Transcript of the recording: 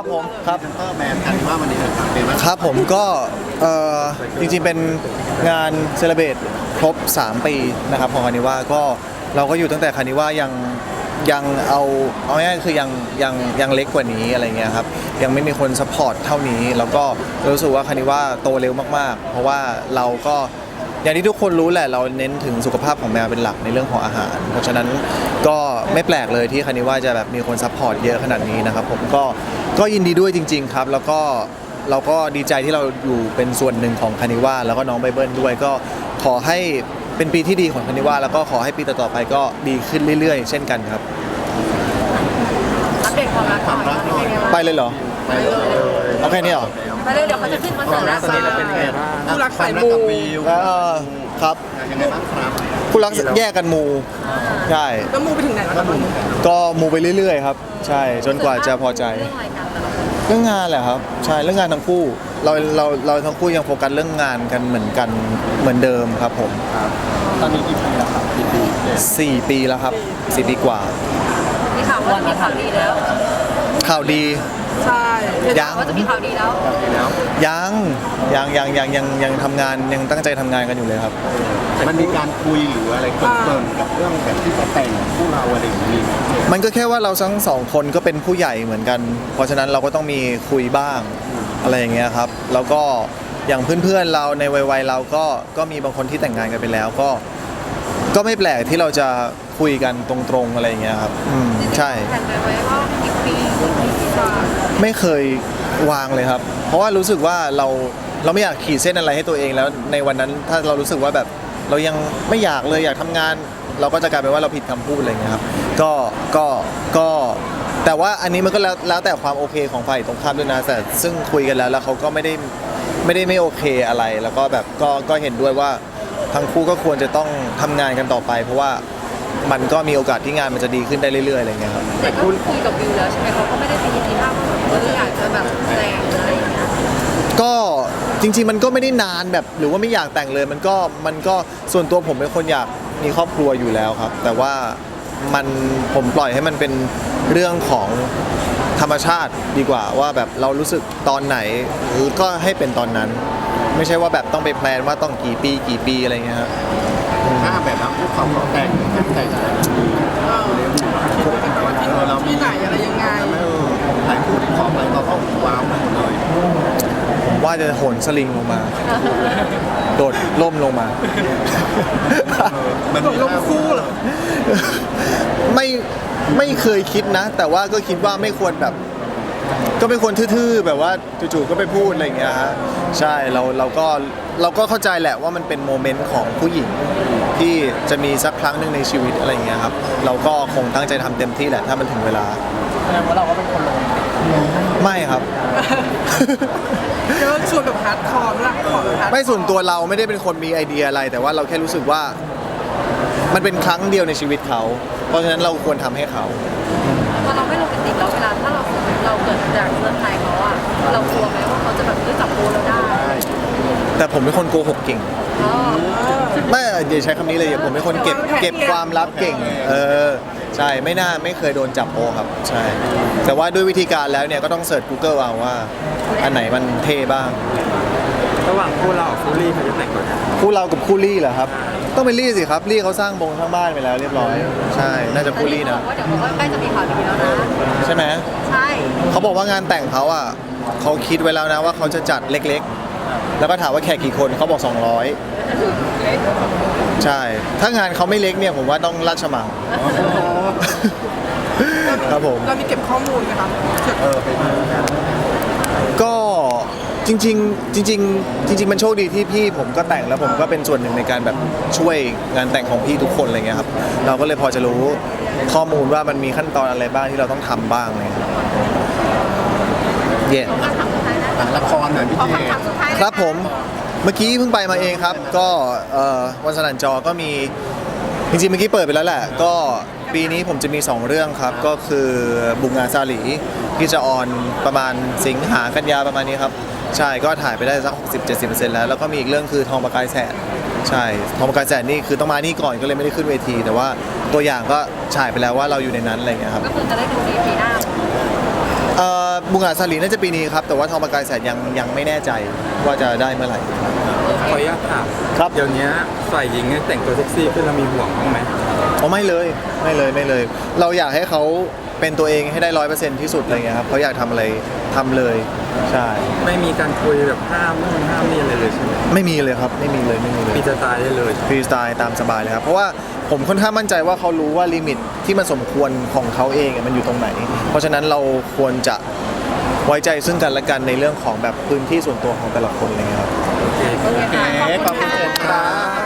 ครับผมครับเตอร์แมนกันว่าวันนี้นะครับเป็นว่าครับผมก็เอ่อจริงๆเป็นงานเซเลบ a t ครบ 3 ปีนะครับของคานิว่าก็เราก็อยู่ตั้งแต่คานิว่ายังยังเอาเอาง่ายๆคือยังยังยังเล็กกว่านี้อะไรเงี้ยครับยังไม่มีคนสปอร์ตเท่านี้ แล้วก็รู้สึกว่าคานิว่าโตเร็วมากๆ เพราะว่าเราก็ อย่างที่ทุกคนรู้แหละเราเน้นถึงสุขภาพของแมวเป็นหลักในเรื่องของอาหาร เพราะฉะนั้นก็ไม่แปลกเลยที่คานิว่าจะแบบมีคนซัพพอร์ตเยอะขนาดนี้นะครับผมก็ก็ยินดีด้วยจริง ๆ ครับ แล้วก็เราก็ดีใจที่เราอยู่เป็นส่วนหนึ่งของคานิว่าแล้วก็น้องไบเบิลด้วยก็ขอให้เป็นปีที่ดีของคานิว่าแล้วก็ขอให้ปีต่อๆไปก็ดีขึ้นเรื่อย ๆ เช่นกันครับอัปเดตความรักหน่อยเป็นยังไงบ้างไปเลยเหรอไปเลยเอาแค่นี้เหรอ ไปเลยเดี๋ยวเขาจะขึ้นคอนเสิร์ตแล้วตอนนี้เราเป็นยังไงบ้างคู่รักสายมูวิวเออครับยังไงบ้างครับคู่รักแยกกันมูใช่แล้วมูไปถึงไหนแล้วก็คะดูเหมือนกันก็มูไปเรื่อยๆครับ ใช่จนกว่าจะพอใจ เรื่องอะไรกันแต่ละคนเรื่องงานแหละครับใช่เรื่องงานทั้งคู่ เราเราเราทั้งคู่ยังโฟกัสเรื่องงานกันเหมือนกันเหมือนเดิมครับผมตอนนี้กี่ปีแล้วครับกี่ปีเจ็ดสี่ปีแล้วครับสี่ปีกว่า มีข่าวว่ามีข่าวดีแล้วข่าวดี ใช่ยังว่าจะมีข่าวดีแล้วปีแล้วยังยังยังยังยังยังทำงานยังตั้งใจทำงานกันอยู่เลยครับ มันมีการคุยหรืออะไรเกินกับเรื่องแบบที่จะแต่งคู่เราอะไรอย่างนี้มันก็แค่ว่าเราทั้งสองคนก็เป็นผู้ใหญ่เหมือนกัน เพราะฉะนั้นเราก็ต้องมีคุยบ้างอะไรอย่างเงี้ยครับ แล้วก็อย่างเพื่อนๆเราในวัยๆเราก็ก็มีบางคนที่แต่งงานกันไปแล้วก็ ก็ไม่แปลกที่เราจะคุยกันตรงๆอะไรอย่างเงี้ยครับ อืมใช่ แผนไปไว้ว่ากี่ปีกี่ปี ไม่เคยวางเลยครับ เพราะว่ารู้สึกว่าเราเราไม่อยากขีดเส้นอะไรให้ตัวเองแล้วในวันนั้นถ้าเรารู้สึกว่าแบบเรายังไม่อยากเลยอยากทำงาน เราก็จะกลายเป็นว่าเราผิดคำพูดอะไรเงี้ยครับก็ก็ก็แต่ว่าอันนี้มันก็แล้วแล้วแต่ความโอเคของฝ่ายตรงข้ามด้วยนะแต่ซึ่งคุยกันแล้วแล้วเขาก็ไม่ได้ไม่ได้ไม่โอเคอะไร แล้วก็แบบก็ก็เห็นด้วยว่าทั้งคู่ก็ควรจะต้องทำงานกันต่อไป เพราะว่า มันก็มีโอกาสที่งานมันจะดีขึ้นได้เรื่อยๆอะไรอย่างเงี้ยครับแต่ก็คุยกับวิวแล้วใช่ไหมเขาก็ไม่ได้ตีทีท่าว่าแบบเอออยากจะแบบแต่งอะไรอย่างเงี้ยก็จริงๆมันก็ไม่ได้นานแบบหรือว่าไม่อยากแต่งเลยมันก็มันก็ส่วนตัวผมเป็นคนอยากมีครอบครัวอยู่แล้วครับ แต่ว่ามันผมปล่อยให้มันเป็นเรื่องของธรรมชาติดีกว่าว่าแบบเรารู้สึกตอนไหนก็ให้เป็นตอนนั้น ไม่ใช่ว่าแบบต้องไปแพลนว่าต้องกี่ปีกี่ปีอะไรเงี้ยครับ ถ้าแบบนั้นพวกเขาเขาแต่งแต่งแต่งอะไรอย่างนี้คิดไว้กันแต่ว่า ที่ที่ไหนอะไรยังไงไม่เออหลายคู่ที่ขอไปเราก็ว้าวหมดเลยผมว่าจะโหนสลิงลงมา โดดล่มลงมา มันตกลงคู่เหรอ ไม่ไม่เคยคิดนะ แต่ว่าก็คิดว่าไม่ควรแบบ ก็ไม่ควรทื่อๆ แบบว่าจู่ๆก็ไปพูดอะไรอย่างเงี้ยฮะใช่เราเราก็ เราก็เข้าใจแหละว่ามันเป็นโมเมนต์ของผู้หญิงที่จะมีสักครั้งหนึ่งในชีวิตอะไรอย่างเงี้ยครับ เราก็คงตั้งใจทำเต็มที่แหละถ้ามันถึงเวลาแสดงว่าเราก็เป็นคนลงไม่ครับเยอะชวนแบบฮาร์ดคอร์ละขอแบบฮาร์ดไม่ส่วนตัวเราไม่ได้เป็นคนมีไอเดียอะไร แต่ว่าเราแค่รู้สึกว่า มันเป็นครั้งเดียวในชีวิตเขา เพราะฉะนั้นเราควรทำให้เขาพอเราไม่โรแมนติกแล้วเวลาถ้าเราเราเกิดอยากเซอร์ไพรส์เขาอะเรากลัว แต่ผมเป็นคนโกหกเก่งอ๋อไม่เดี๋ยวใช้คำนี้เลยผมเป็นคนเก็บเก็บความลับเก่ง เออใช่ไม่น่าไม่เคยโดนจับโปครับ ใช่ แต่ว่าด้วยวิธีการแล้วเนี่ยก็ต้องเสิร์ช Google เอาว่า อันไหนมันเท่บ้าง ระหว่างคู่เรากับคู่ลี่ใครจะแต่งก่อนกันคู่เรากับคู่ลี่เหรอครับ ต้องเป็นลี่สิครับลี่เขาสร้างบงสร้างบ้านไปแล้วเรียบร้อย ใช่ น่าจะคู่ลี่นะบอกว่าเดี๋ยวเขาก็ใกล้จะมีข่าวดีแล้วนะใช่ไหมใช่เขาบอกว่างานแต่งเขาอะเขาคิดไว้แล้วนะว่าเขาจะจัดเล็ก ๆ แล้วก็ถามว่าแขกกี่คนเขาบอก 200 ใช่ ถ้างานเขาไม่เล็กเนี่ยผมว่าต้องราชมังครับผมเรามีเก็บข้อมูลไหมคะเก็บเออเป็นก็จริงๆจริงๆจริงๆมันโชคดีที่พี่ผมก็แต่งแล้วผมก็เป็นส่วนหนึ่งในการแบบช่วยงานแต่งของพี่ทุกคนอะไรเงี้ยครับ เราก็เลยพอจะรู้ข้อมูลว่ามันมีขั้นตอนอะไรบ้างที่เราต้องทำบ้างอะไรเลยครับเย่ หนังละครหน่อยพี่ขอเจคำถามสุดท้ายครับผมเมื่อกี้เพิ่งไปมาเองครับ ก็เอ่อวันสนันจอก็มีจริงๆเมื่อกี้เปิดไปแล้วแหละ ก็ปีนี้ผมจะมี 2 เรื่องครับ ก็คือบุงงานซาหลีที่จะออนประมาณสิงหากันยาประมาณนี้ครับ ใช่ก็ถ่ายไปได้สัก60-70%แล้ว แล้วก็มีอีกเรื่องคือทองประกายแสนใช่ทองประกายแสนนี่คือต้องมานี่ก่อนก็เลยไม่ได้ขึ้นเวที แต่ว่าตัวอย่างก็ฉายไปแล้วว่าเราอยู่ในนั้นอะไรอย่างเงี้ยครับ ก็คือจะได้ดูดีปีหน้าเอ่อ บุงอาจสาลีน่าจะปีนี้ครับ แต่ว่าทองประกายแสนยังยังไม่แน่ใจว่าจะได้เมื่อไหร่ ขออนุญาตถามครับ เดี๋ยวนี้ฝ่ายหญิงเนี่ยแต่งตัวเซ็กซี่ขึ้นเรามีห่วงบ้างไหมอ๋อไม่เลยไม่เลยไม่เลย เราอยากให้เขาเป็นตัวเองให้ได้ร้อยเปอร์เซ็นต์ที่สุดอะไรเงี้ยครับเขาอยากทำอะไรทำเลยใช่ไม่มีการคุยแบบห้ามนู่นห้ามนี่อะไรเลยใช่ไหมไม่มีเลยครับไม่มีเลยไม่มีเลยมีจะตายได้เลยฟรีสไตล์ตามสบายเลยครับ เพราะว่าผมค่อนข้างมั่นใจว่าเขารู้ว่าลิมิตที่มันสมควรของเขาเองอะมันอยู่ตรงไหน เพราะฉะนั้นเราควรจะ ไว้ใจซึ่งกันและกันในเรื่องของแบบพื้นที่ส่วนตัวของแต่ละคนอะไรเงี้ยครับ โอเคโอเคค่ะขอบคุณค่ะครับ